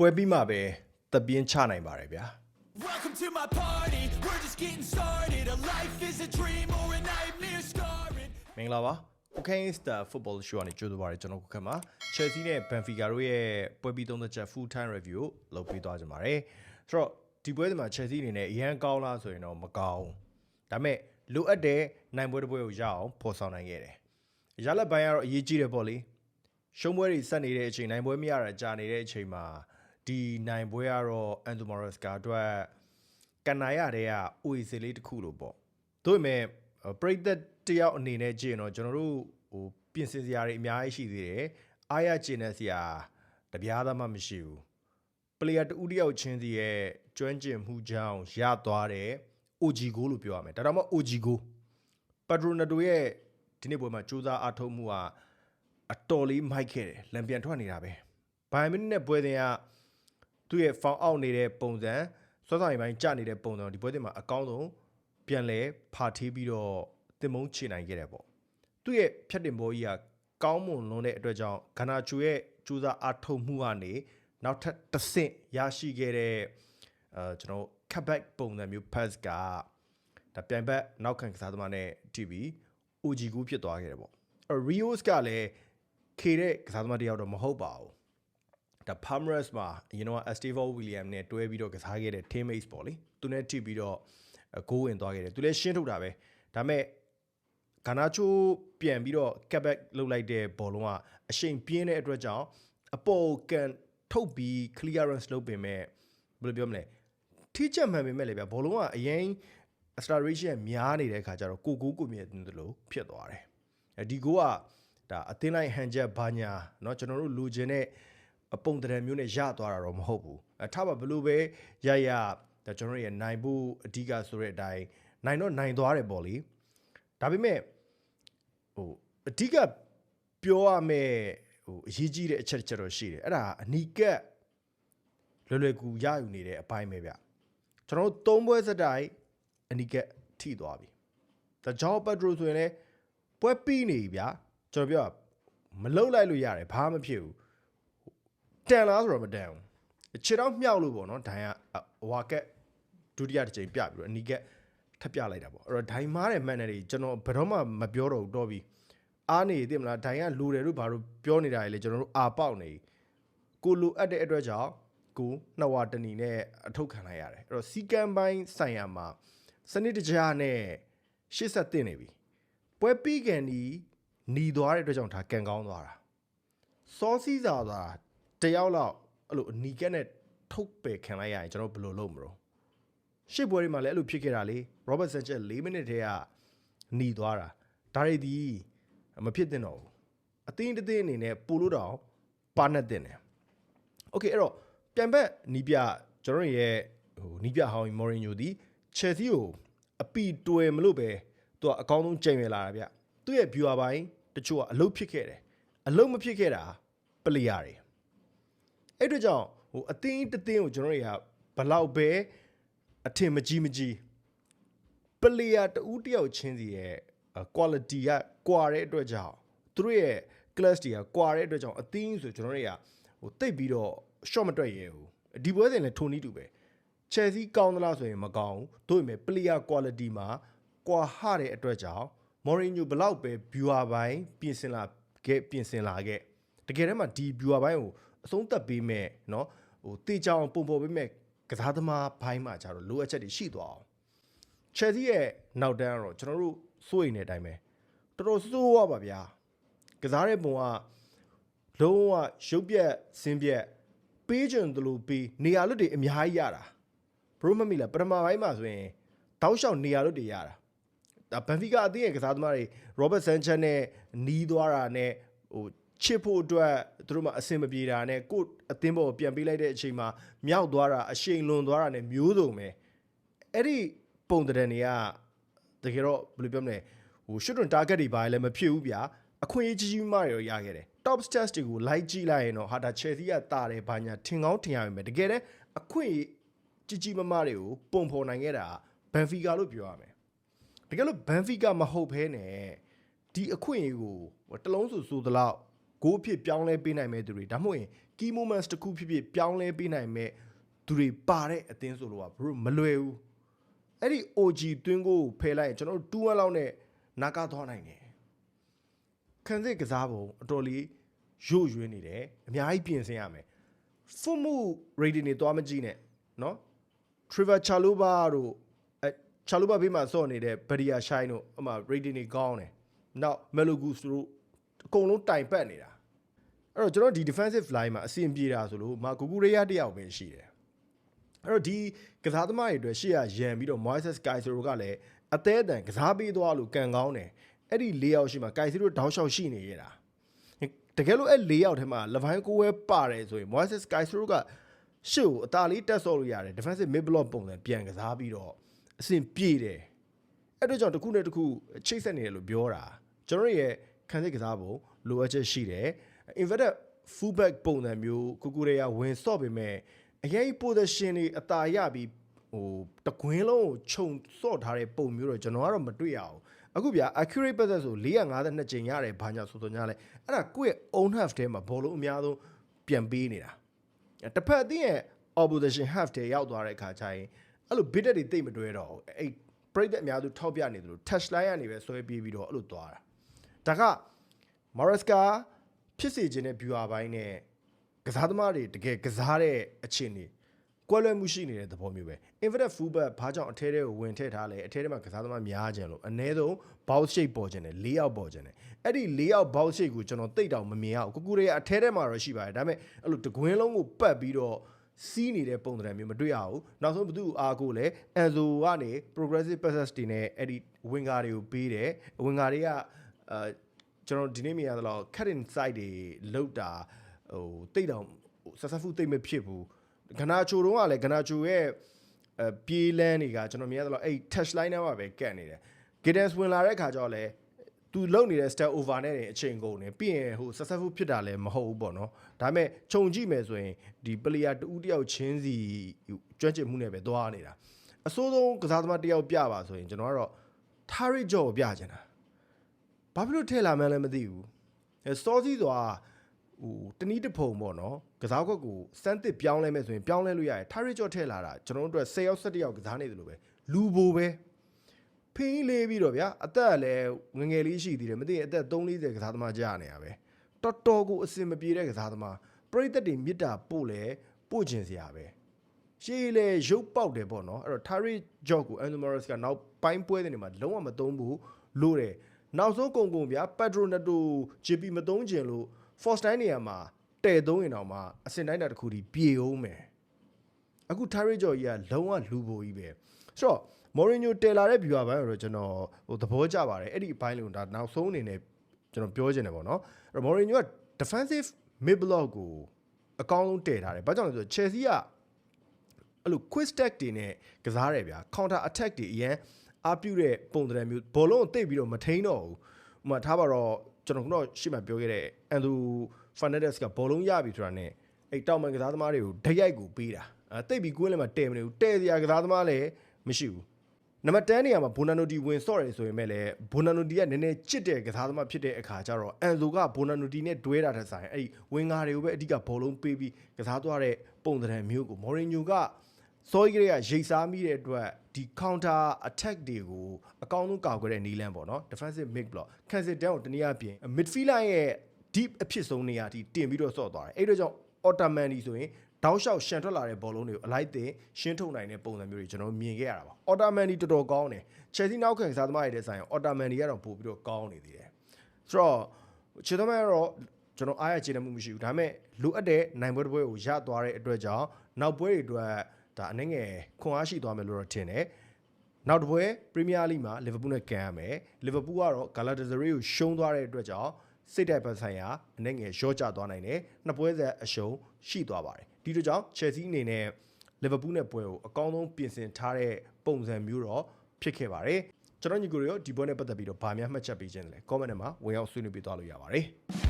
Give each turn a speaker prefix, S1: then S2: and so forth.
S1: ပွဲပြီးမှပဲတပြင်းချနိုင်ပါတယ်ဗျာ
S2: Welcome to my party. We're just getting started. A life is a dream or a nightmare scarring.
S1: မင်္ဂလာပါ Okay Star Football Show ကနေကြိုးစားပါရကျွန်တော်ခုခက်မှာ Chelsea နဲ့ Benfica တို့ရဲ့ပွဲပြီးသုံးသက်ချက် full time review ကိုလုပ်ပေးသွားကြပါမယ်ဆိုတော့ဒီပွဲဒီမှာ Chelsea အနေနဲ့အရန်ကောင်းလားဆိုရင်တော့မကောင်းဘူးဒါပေမဲ့လိုအပ်တဲ့နိုင်ပွဲတစ်ပွဲကိုရအောင်ဖော်ဆောင်နိုင်ခဲ့တယ်ရလက်ပိုင်းကတော့အရေးကြီးတယ်ပေါ့လေရှုံးပွဲတွေဆက်နေတဲ့အချိန်နိုင်ပွဲမရတာကြာနေတဲ့အချိန်မှာ ဒီနိုင်ပွဲကတော့ Anthony Morrisca အတွက်ကန်နာရတဲ့က OAC လေးတစ်ခုလို့ပေါ့ဒါပေမဲ့ပရိသတ်တယောက်အနေနဲ့ကြည့်ရင်တော့ကျွန်တော်တို့ဟိုပြင်ဆင်စရာတွေအများကြီးရှိသေးတယ်အားရကျင်တဲ့စရာတပြားသားမှမရှိဘူး player တူတယောက်ချင်းစီရဲ့ကျွမ်းကျင်မှုကြောင့်ရသွားတဲ့ OG goal လို့ပြောရမယ်ဒါတော့မှ OG goal ပတ်ဒရိုနာတိုရဲ့ဒီနေ့ပွဲမှာစူးစမ်းအားထုတ်မှုကအတော်လေးမိုက်ခဲ့တယ်လံပြန်ထွက်နေတာပဲဘိုင်မင်းနဲ့ပွဲစဉ်က သူ့ရဲ့ foul out နေတဲ့ပုံစံစောစောရင်ပိုင်းကျနေတဲ့ပုံစံဒီပွဲစဉ်မှာအကောင်းဆုံးပြန်လဲဖာထေးပြီးတော့တင်မုံချနိုင်ခဲ့တယ်ပေါ့သူ့ရဲ့ဖြတ်တင်ဘောကြီးကကောင်းမွန်လွန်းတဲ့အတွက်ကြောင့်ဂနာချူရဲ့စူးစမ်းအားထုတ်မှုကနေနောက်ထပ်တစ်ဆင့်ရရှိခဲ့တဲ့အဲကျွန်တော် cutback ပုံစံမျိုး pass ကဒါပြိုင်ဘက်နောက်ခံကစားသမားနဲ့ TV OG ကူဖြစ်သွားခဲ့တယ်ပေါ့အဲ့ Rios ကလည်းခေတဲ့ကစားသမားတစ်ယောက်တော့မဟုတ်ပါဘူး ဒါ Palmeiras မှာအရင်တော့ Estevao William နဲ့တွဲပြီးတော့ကစားခဲ့တဲ့ teammates ပေါ့လေသူနဲ့ထိပြီးတော့ဂိုးဝင်သွားခဲ့တယ်သူလည်းရှင်းထုတ်တာပဲဒါပေမဲ့ဂါနာချိုပြန်ပြီးတော့ cutback လုပ်လိုက်တဲ့ဘောလုံးကအရှိန်ပြင်းတဲ့အတွက်ကြောင့်အပေါ်ကန်ထုတ်ပြီး clearance လုပ်ပင်မဲ့ဘယ်လိုပြောမလဲထိချက်မှန်ပေမဲ့လေဗျဘောလုံးကအရင် acceleration များနေတဲ့အခါကျတော့ကိုကိုကိုမြင်တယ်လို့ဖြစ်သွားတယ်အဲဒီကိုကဒါအသင်းလိုက်ဟန်ချက်ဘာညာเนาะကျွန်တော်တို့လူချင်းနဲ့ အပုံတရံမျိုးနဲ့ရသွားတာတော့မဟုတ်ဘူးအထားပါဘလို့ပဲရရဒါကျွန်တော်တို့ရဲ့နိုင်ဖို့အဓိကဆိုတဲ့အတိုင်းနိုင်တော့နိုင်သွားတယ်ပေါ့လေဒါပေမဲ့ဟိုအဓိကပြောရမယ့်ဟိုအရေးကြီးတဲ့အချက်တစ်ချက်တော့ရှိတယ်အဲ့ဒါအနီကက်လွယ်လွယ်ကူရယူနေတဲ့အပိုင်းပဲဗျကျွန်တော်တို့သုံးပွဲစတိုင်အနီကက်ထိသွားပြီဒါကြောင့်ပက်ထရိုဆိုရင်လည်းပွဲပြီးနေပြီဗျာကျွန်တော်ပြောတာမလုတ်လိုက်လို့ရတယ်ဘာမှမဖြစ်ဘူး တန်လားဆိုတော့မတန်ဘူးခြေတော့မြောက်လို့ပေါ့နော်ဒိုင်ကဟွာကက်ဒုတိယတစ်ချိန်ပြပြီးတော့အနီကက်ထပ်ပြလိုက်တာပေါ့အဲ့တော့ဒိုင်မားတဲ့မှန်တယ်ကျွန်တော်ဘယ်တော့မှမပြောတော့ဘူးတော့ပြီအားနေသိမလားဒိုင်ကလူတယ်လို့ဘာလို့ပြောနေတာလေကျွန်တော်တို့အာပေါက်နေကိုလိုအပ်တဲ့အတွက်ကြောင့်ကိုနှစ်ဝတနီနဲ့အထုတ်ခံလိုက်ရတယ်အဲ့တော့စီကံပိုင်းဆိုင်ရာမှာစနစ်တကျနဲ့ရှစ်ဆက်တင်နေပြီပွဲပြီးကန်ဒီหนีသွားတဲ့အတွက်ကြောင့်ဒါကန်ကောင်းသွားတာစောစီးစာသွားတ ယောက်လောက်အဲ့လိုအနီကက်နဲ့ထုတ်ပယ်ခံလိုက်ရရင်ကျွန်တော်ဘယ်လိုလုပ်မလို့ရှစ်ပွဲတွေမှာလည်းအဲ့လိုဖြစ်ခဲ့တာလေ Robert Sanchez 4မိနစ်တည်းကหนีသွားတာဒါတွေဒီမဖြစ်သင့်တော့ဘူးအတင်းတတင်းအနေနဲ့ပို့လို့တော့ပါနဲ့တင်တယ်โอเคအဲ့တော့ပြန်ဘက်နီးပြကျွန်တော်ရဲ့ဟိုနီးပြဟောင်းမော်ရင်ညိုဒီ Chelsea ကိုအပီတွယ်မလို့ပဲသူကအကောင်းဆုံးကြိမ်ရလာတာဗျသူ့ရဲ့ viewer ပိုင်းတချို့ကအလုပ်ဖြစ်ခဲ့တယ်အလုပ်မဖြစ်ခဲ့တာပလေယာတွေ အဲ့တို့ကြောင့်ဟိုအတင်းတတင်းကိုကျွန်တော်တွေကဘလောက်ပဲအထင်မကြီးမကြီး player တူတယောက်ချင်းစီရဲ့ quality ကကွာတဲ့အတွက်ကြောင့်သူတို့ရဲ့ class တွေကကွာတဲ့အတွက်ကြောင့်အသင်းဆိုကျွန်တော်တွေကဟိုတိတ်ပြီးတော့ shot မတွက်ရဲဘူးဒီပွဲစဉ်လည်းထိုနည်းတူပဲ Chelsea ကောင်းသလားဆိုရင်မကောင်းဘူးတို့ပေမဲ့ player quality မှာကွာဟတဲ့အတွက်ကြောင့် Mourinho ဘလောက်ပဲ viewer ပိုင်းပြင်ဆင်လာခဲ့ပြင်ဆင်လာခဲ့ တကယ်တမ်းမှာဒီ viewer ပိုင်းကိုအဆုံးသတ်ပေးမဲ့เนาะဟိုတေချောင်းပုံပေါ်ပေးမဲ့ကစားသမားဘိုင်းမှာကျတော့လိုအပ်ချက်တွေရှိသွားအောင် Chelsea ရဲ့နောက်တန်းကတော့ကျွန်တော်တို့စိုးရိမ်တဲ့အတိုင်းပဲတော်တော်စိုးရပါဗျာကစားတဲ့ပုံကလုံးဝရုပ်ပြက်ဆင်းပြက်ပေးချင်တယ်လို့ပေးနေရာလွတ်တွေအများကြီးရတာဘရိုမမီလာပထမပိုင်းမှာဆိုရင်တောက်လျှောက်နေရာလွတ်တွေရတာဒါဘန်ဖီကာအသင်းရဲ့ကစားသမားတွေရောဘတ်ဆန်ချက်နဲ့နီးသွားတာနဲ့ဟို ချစ်ဖို့အတွက်သူတို့မှအဆင်မပြေတာနဲ့ကို့အသင်းပေါ်ကိုပြန်ပေးလိုက်တဲ့အချိန်မှာမြောက်သွားတာအရှိန်လွန်သွားတာနဲ့မျိုးစုံပဲအဲ့ဒီပုံတရံတွေကတကယ်တော့ဘယ်လိုပြောမလဲဟို shoot on target တွေဘာလည်းမဖြစ်ဘူးဗျာအခွင့်အရေးကြီးကြီးမှတွေရခဲ့တယ် top stats တွေကို like ကြည့်လိုက်ရင်တော့ဟာဒါ Chelsea ကတာတယ်ဘာညာထင်ကောင်းထင်ရပါမယ်တကယ်တမ်းအခွင့်အရေးကြီးကြီးမမတွေကိုပုံဖော်နိုင်ခဲ့တာ Benfica လို့ပြောရမယ်တကယ်လို့ Benfica မဟုတ်ဘဲနဲ့ဒီအခွင့်အရေးကိုတလုံးစုဆိုသလောက် ဂိုးအဖြစ်ပြောင်းလဲပေးနိုင်မဲ့သူတွေဒါမှမဟုတ်ရင် key moments တစ်ခုဖြစ်ဖြစ်ပြောင်းလဲပေးနိုင်မဲ့သူတွေပါတဲ့အသင်းဆိုလို့ကဘလို့မလွယ်ဘူးအဲ့ဒီ OG တွင်းကိုဖယ်လိုက်ရင်ကျွန်တော်တို့2 1လောက်နဲ့နာကာသွားနိုင်တယ်ခံစစ်ကစားပုံအတော်လေးရို့ရွေးနေတယ်အများကြီးပြင်ဆင်ရမယ်ฟุမှု rating တွေသွားမကြည့်နဲ့เนาะ Trevor Chalobah တို့အဲ Chalobah ဘေးမှာစော့နေတဲ့ Badia Shine တို့အမှ rating တွေကောင်းတယ်နောက် Melogus တို့ အကုန်လုံးတိုင်ပတ်နေတာအဲ့တော့ကျွန်တော်ဒီ defensive line မှာအဆင်ပြေတာဆိုလို့မာကူကူရေယာတယောက်ပဲရှိတယ်အဲ့တော့ဒီကစားသမားတွေအတွက်ရှေ့ရရန်ပြီးတော့ Moises Caicedo ကလည်းအသေးအတန်ကစားပေးသွားလို့ကန်ကောင်းတယ်အဲ့ဒီ၄ယောက်ရှိမှာ Caicedo တောင်းလျှောက်ရှိနေရတာတကယ်လို့အဲ့၄ယောက်ထဲမှာ Levine ကိုဝဲပါတယ်ဆိုရင် Moises Caicedo ကရှေ့ကိုအသာလေးတက်ဆော့လို့ရတယ် defensive mid block ပုံစံပြန်ကစားပြီးတော့အဆင်ပြေတယ်အဲ့တော့ကြောင့်တစ်ခုနဲ့တစ်ခုချိတ်ဆက်နေတယ်လို့ပြောတာကျွန်တော်ရဲ့ ခံစစ်ကစားဖို့လိုအပ်ချက်ရှိတယ် inverted fullback ပုံစံမျိုးကူကူရေယာဝင်ဆော့ပေမဲ့အရင် position တွေအသာရပြီးဟိုတကွင်းလုံးကိုခြုံဆော့ထားတဲ့ပုံမျိုးတော့ကျွန်တော်ကတော့မတွေ့ရဘူးအခုဗျာ accurate pass ဆို452ချိန်ရတယ်ဘာညာဆိုဆိုညာလဲအဲ့ဒါကိုယ့်ရဲ့ own half ထဲမှာဘောလုံးအများဆုံးပြန်ပေးနေတာတစ်ဖက်အသင်းရဲ့ opposition half ထဲရောက်သွားတဲ့အခါကျရင်အဲ့လို bid တွေတိတ်မတွဲတော့ဘူးအဲ့ပြိတ်တဲ့အများစုထောက်ပြနေတယ်လို့ touch line ကနေပဲဆွဲပြေးပြီးတော့အဲ့လိုသွားတာ ဒါက Maresca ဖြစ်စေခြင်းတဲ့ viewer ဘိုင်းနဲ့ကစားသမားတွေတကယ်ကစားတဲ့အခြေအနေကွဲလွဲမှုရှိနေတဲ့သဘောမျိုးပဲ inverted fullback ဘာကြောင့်အထဲထဲကိုဝင်ထည့်ထားလဲအထဲထဲမှာကစားသမားများခြင်းလို့အ ਨੇ ဆုံး bounce shape ပေါ်ခြင်းတယ်၄ယောက်ပေါ်ခြင်းတယ်အဲ့ဒီ၄ယောက် bounce shape ကိုကျွန်တော်တိတ်တောင်မမြင်ရဘူးကူကူတွေကအထဲထဲမှာတော့ရှိပါတယ်ဒါပေမဲ့အဲ့လိုတကွင်းလုံးကိုပတ်ပြီးတော့စီးနေတဲ့ပုံစံမျိုးမတွေ့ရဘူးနောက်ဆုံးဘသူ့အားကိုလည်း Enzo ကနေ progressive passes တွေနဲ့အဲ့ဒီ winger တွေကိုပေးတယ် winger တွေက အာကျွန်တော်ဒီနေ့မြင်ရသလောက် cut inside တွေလောက်တာဟိုတိတ်တောင် successful တိတ်မဖြစ်ဘူးဂနာချိုတုံးကလည်းဂနာချိုရဲ့အဲပြေးလန်းတွေကကျွန်တော်မြင်ရသလောက်အဲ့ touch line ထဲမှာပဲကတ်နေတယ် guidance ဝင်လာတဲ့ခါကျတော့လည်းသူလုံနေတဲ့ step over နဲ့အချိန်ကုန်နေပြီးရင်ဟို successful ဖြစ်တာလည်းမဟုတ်ဘူးပေါ့နော်ဒါပေမဲ့ခြုံကြည့်မယ်ဆိုရင်ဒီ player တူတယောက်ချင်းစီကျွမ်းကျင်မှုနဲ့ပဲသွားနေတာအစိုးဆုံးကစားသမားတယောက်ပြပါဆိုရင်ကျွန်တော်ကတော့ Tari Joe ကိုပြချင်တာ ဘာဖြစ်လို့ထည့်လာမှန်းလည်းမသိဘူးအဲစောစီးသွားဟိုတနည်းတစ်ဖုံပေါ့နော်ကစားခွက်ကိုစမ်းသစ်ပြောင်းလဲမယ်ဆိုရင်ပြောင်းလဲလို့ရတယ် Tari Joe ထည့်လာတာကျွန်တော်တို့အတွက်10ယောက်17ယောက်ကစားနေတယ်လို့ပဲလူဘိုပဲဖင်းလေးပြီးတော့ဗျာအသက်ကလည်းငယ်ငယ်လေးရှိသေးတယ်မသိရင်အသက်340ကစားသမားကြာနေရပဲတော်တော်ကိုအစင်မပြေတဲ့ကစားသမားပရိသတ်တွေမြစ်တာပို့လဲပို့ကျင်စရာပဲရှေးလေရုပ်ပေါက်တယ်ပေါ့နော်အဲ့တော့ Tari Joe ကို Anthony Morris ကနောက်ပိုင်းပွဲတွေမှာလုံးဝမသုံးဘူးလို့တယ် နောက်ဆုံးကုံကုံဗျာ Pedro Neto JP မသုံးကျင်လို့ Force တိုင်းနေရာမှာတဲ့သုံးရင်တော့မှအစင်တိုင်းတာတစ်ခုဒီပြေအောင်မယ်အခု Tari Joe ကြီးကလုံးဝလူပိုကြီးပဲဆိုတော့ Mourinho တယ်လာတဲ့ viewer ဘိုင်းတော့ကျွန်တော်ဟိုသဘောကျပါတယ်အဲ့ဒီအပိုင်းလုံးဒါနောက်ဆုံးအနေနဲ့ကျွန်တော်ပြောချင်တယ်ပေါ့နော်အဲ့တော့ Mourinho က defensive mid block ကိုအကောင်းဆုံးတည်ထားတယ်ဘာကြောင့်လဲဆိုတော့ Chelsea ကအဲ့လို quick stack တွေနဲ့ကစားတယ်ဗျာ counter attack တွေအရင် အားပြုတဲ့ပုံစံမျိုးဘောလုံးကိုတိတ်ပြီးတော့မထိန်တော့ဘူးဥပမာထားပါတော့ကျွန်တော်ကတော့ရှေ့မှာပြောခဲ့တဲ့ Anthony Fernandez ကဘောလုံးရပြီဆိုတာနဲ့အဲ့တောင်ပန်ကစားသမားတွေကိုဓာတ်ရိုက်ကိုပေးတာအဲတိတ်ပြီးကွင်းလည်းမတဲမနေဘူးတဲစရာကစားသမားလည်းမရှိဘူးနံပါတ်10နေရာမှာဘိုနာနိုတီဝင်ဆော့တယ်ဆိုရင်မဲ့လည်းဘိုနာနိုတီကနည်းနည်းချစ်တဲ့ကစားသမားဖြစ်တဲ့အခါကျတော့အန်ဇိုကဘိုနာနိုတီနဲ့တွဲတာတဲ့ဆိုင်အဲ့ဒီဝင်ငါတွေကိုပဲအဓိကဘောလုံးပေးပြီးကစားသွားတဲ့ပုံစံမျိုးကိုမော်ရင်ညိုက စောကြီးကလေးကရိတ်စားမိတဲ့အတွက်ဒီ counter attack တွေကိုအကောင်းဆုံးကာကွယ်တဲ့နီလန်ပေါ့နော် defensive mid block ကန်စစ်တန်ကိုတနည်းအားဖြင့် midfield line ရဲ့ deep အဖြစ်ဆုံးနေရာထိတင်ပြီးတော့ဆော့သွားတယ်အဲ့တော့ကြောင့် ottoman ဒီဆိုရင်တောက်လျှောက်ရှန်ထွက်လာတဲ့ဘောလုံးတွေကိုအလိုက်တင်ရှင်းထုတ်နိုင်တဲ့ပုံစံမျိုးတွေကျွန်တော်မြင်ခဲ့ရတာပါ။ Ottoman ဒီတော်တော်ကောင်းတယ်။ Chelsea နောက်ခံစားသမားတွေတဲ့ဆိုင် Ottoman တွေကတော့ပို့ပြီးတော့ကောင်းနေသေးတယ်။ဆိုတော့ခြေသမားကတော့ကျွန်တော်အားရခြေနှမှုမရှိဘူး။ဒါပေမဲ့လိုအပ်တဲ့နိုင်ပွဲတစ်ပွဲကိုရသွားတဲ့အတွက်ကြောင့်နောက်ပွဲတွေအတွက် ဒါအနည်းငယ်ခွန်အားရှိသွားမယ်လို့တော့ထင်တယ်။နောက်တစ်ပွဲပရီးမီးယားလိမှာလီဗာပူးနဲ့ကန်ရမယ်။လီဗာပူးကတော့ဂါလာတာဇရီကိုရှုံးသွားတဲ့အတွက်ကြောင့်စိတ်တိုက်ပတ်ဆိုင်ရာအနည်းငယ်ရော့ကျသွားနိုင်တယ်။နှစ်ပွဲဆက်အရှုံးရှိသွားပါတယ်။ဒီတို့ကြောင့် Chelsea အနေနဲ့လီဗာပူးနဲ့ပွဲကိုအကောင်းဆုံးပြင်ဆင်ထားတဲ့ပုံစံမျိုးတော့ဖြစ်ခဲ့ပါတယ်။ကျွန်တော်ညီကိုရောဒီပွဲနဲ့ပတ်သက်ပြီးတော့ဗာများမှတ်ချက်ပေးခြင်းလဲ comment ထဲမှာဝင်ရောက်ဆွေးနွေးပေးသွားလို့ရပါတယ်။